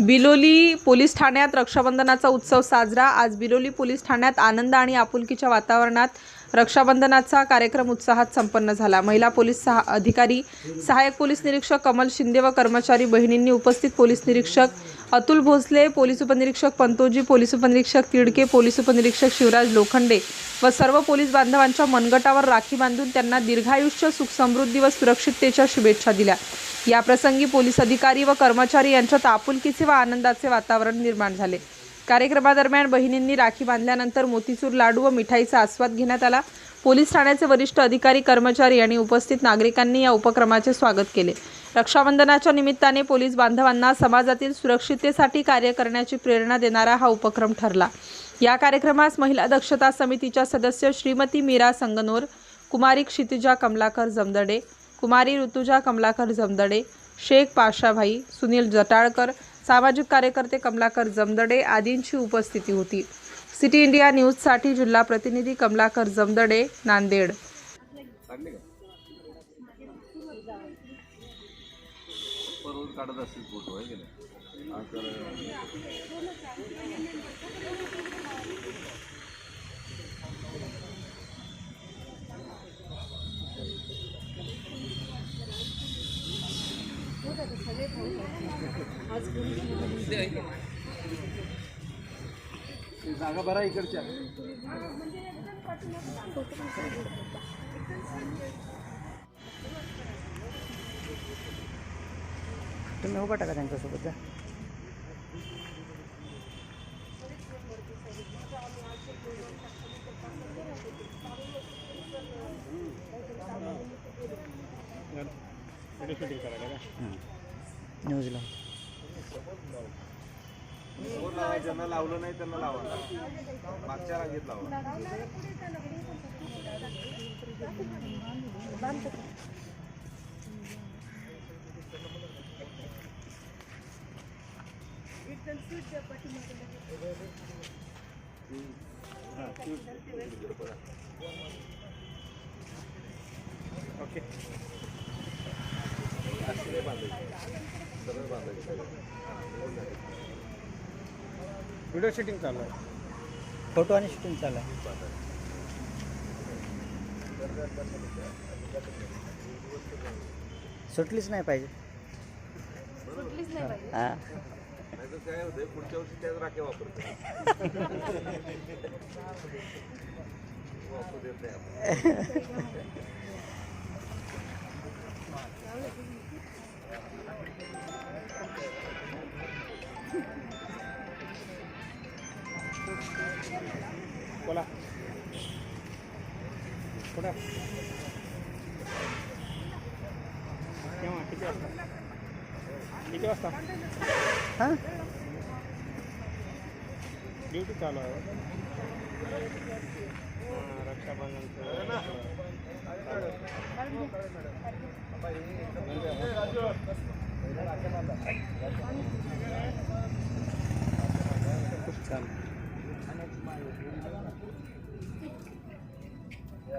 Biloli police ठाण्यात रक्षाबंधनाचा उत्सव साजरा. आज बिलोली पोलीस ठाण्यात आनंद आणि आपुलकीच्या वातावरणात रक्षाबंधनाचा कार्यक्रम उत्साहात संपन्न झाला. महिला पोलीस सहा अधिकारी सहाय्यक पोलीस निरीक्षक कमल शिंदे व कर्मचारी बहिणींनी उपस्थित पोलीस निरीक्षक अतुल भोसले पोलीस उपनिरीक्षक पंतोजी पोलीस उपनिरीक्षक तिडके पोलीस उपनिरीक्षक शिवराज लोखंडे व सर्व पोलीस बांधवांच्या मनगटावर राखी बांधून त्यांना दीर्घायुष्य सुख समृद्धी व सुरक्षिततेच्या शुभेच्छा दिल्या. याप्रसंगी पोलीस अधिकारी व कर्मचारी यांच्यात आपुलकीचे व आनंदाचे वातावरण निर्माण झाले. कार्यक्रमादरम्यान बहिणींनी राखी बांधल्यानंतर मोतीचूर लाडू व मिठाईचा आस्वाद घेण्यात आला. पोलीस ठाण्याचे वरिष्ठ अधिकारी कर्मचारी आणि उपस्थित नागरिकांनी या उपक्रमाचे स्वागत केले. रक्षाबंधनाच्या निमित्ताने पोलीस बांधवांना समाजातील सुरक्षिततेसाठी कार्य करण्याची प्रेरणा देणारा हा उपक्रम ठरला. या कार्यक्रमास महिला दक्षता समितीच्या सदस्य श्रीमती मीरा संगनोर कुमारी क्षितिजा कमलाकर जमदडे कुमारी ऋतुजा कमलाकर जमदडे शेख पाशाभाई सुनील जटाळकर सामाजिक कार्यकर्ते कमलाकर जमदडे आदींची उपस्थिती होती. सिटी इंडिया न्यूजसाठी जिल्हा प्रतिनिधी कमलाकर जमदडे नांदेड. हा जागा बरा इकडच्या. तुम्ही उभा टाका त्यांच्यासोबत जा. न्यूजला ज्यांना लावलं नाही त्यांना लावा. मागच्या रांगेत लावा. ओके. व्हिडिओ शूटिंग चालू आहे. फोटो आणि शूटिंग चालू आहे. सुटलीच नाही पाहिजे. हां नाही तर काय होतंय पुढच्या वर्षी त्याच राख्या वापरतो वापरू देत नाही आपण. बोला. कुठं केव्हा? किती वाजता? किती वाजता? हां? ड्युटी चालू आहे. खूप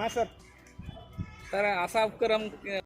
हां सर. तर असा उपक्रम